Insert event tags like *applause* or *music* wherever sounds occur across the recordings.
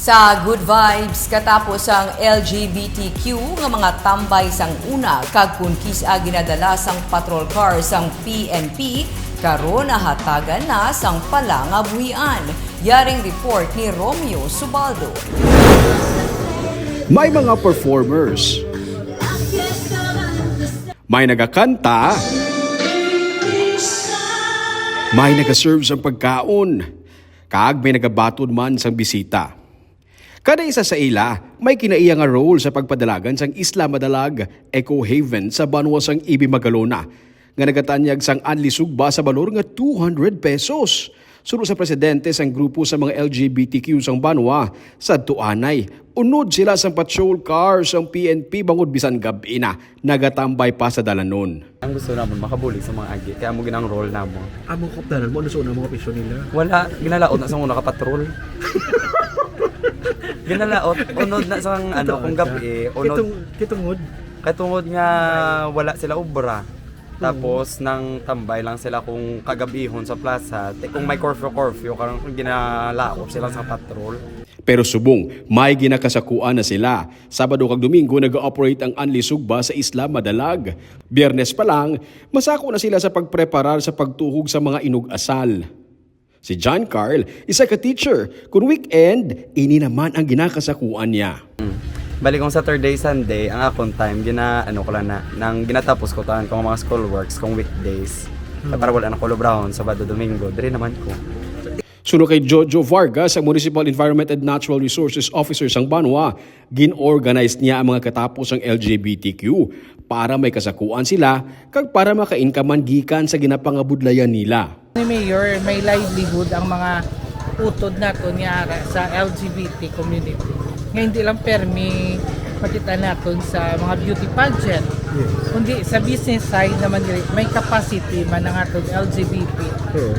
Sa Good Vibes, katapos ang LGBTQ nga mga tambay sang una, kag kun kisa ginadala sang patrol car sang PNP, karon nahatagan na sang pala nga buhian. Yaring report ni Romeo Subaldo. May mga performers. May nagakanta. May nagaserve sa pagkaon. Kag may nagabatod man sang bisita. Kada isa sa ila, may kinaiya nga role sa pagpadalagan sang Isla Madalag Eco Haven sa Banwa sang Ibi Magalona nga nagatanyag sang anlisugba sa balor nga 200 pesos. Suro sa presidente sang grupo sa mga LGBTQ sang Banwa sa Tuanay. Unod sila sang patrol car sang PNP bangod bisan gabi na nagatambay pa sa dalanon. Ang gusto namin makabuli sa mga agi, kaya mo ginang role na mo. Amo ko tanan mo ano sa unang mga pisyo nila. Wala, ginalaot na sa mga nakapatrol. *laughs* ginalaot, unod na sa ano, kung gabi, unod, Kitong kitungod. katungod nga wala sila obra. Tapos nang tambay lang sila kung kagabihon sa plaza, te kung may curfew-curfew, karang ginalaot sila sa patrol. Pero subong, may ginakasakuan na sila. Sabado kag Domingo nag-ooperate ang Anli Sugba sa Isla Madalag. Biyernes pa lang, masako na sila sa pagpreparar sa pagtuhog sa mga inug-asal. Si John Carl, isa ka teacher. Kung weekend, ini naman ang ginakasakuan niya. Bali kung Saturday, Sunday, ang akong time, gina, ano ko lang na, nang ginatapos ko tahan kung mga school works, kung weekdays. Para wala na ko Brown, Sabado, Domingo, dire naman ko. Suno kay Jojo Vargas, ang Municipal Environment and Natural Resources Officer sang Banwa, gin-organize niya ang mga katapos ng LGBTQ para may kasakuan sila kag para maka-inkaman gikan sa ginapangabudlayan nila. Ni Mayor, may livelihood ang mga utod nato niya sa LGBT community. Nga hindi lang permi makita naton sa mga beauty pageant. Kundi sa business side naman diri, may capacity man ang atong LGBT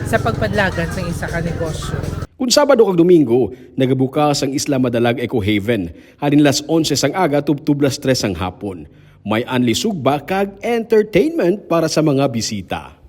sa pagpadlagan sa isa ka negosyo. Kung Sabado kag Domingo, nagabukas ang Isla Madalag Eco Haven. Halin las 11 sang aga tubtublas 3 sang hapon. May anli sugba kag entertainment para sa mga bisita.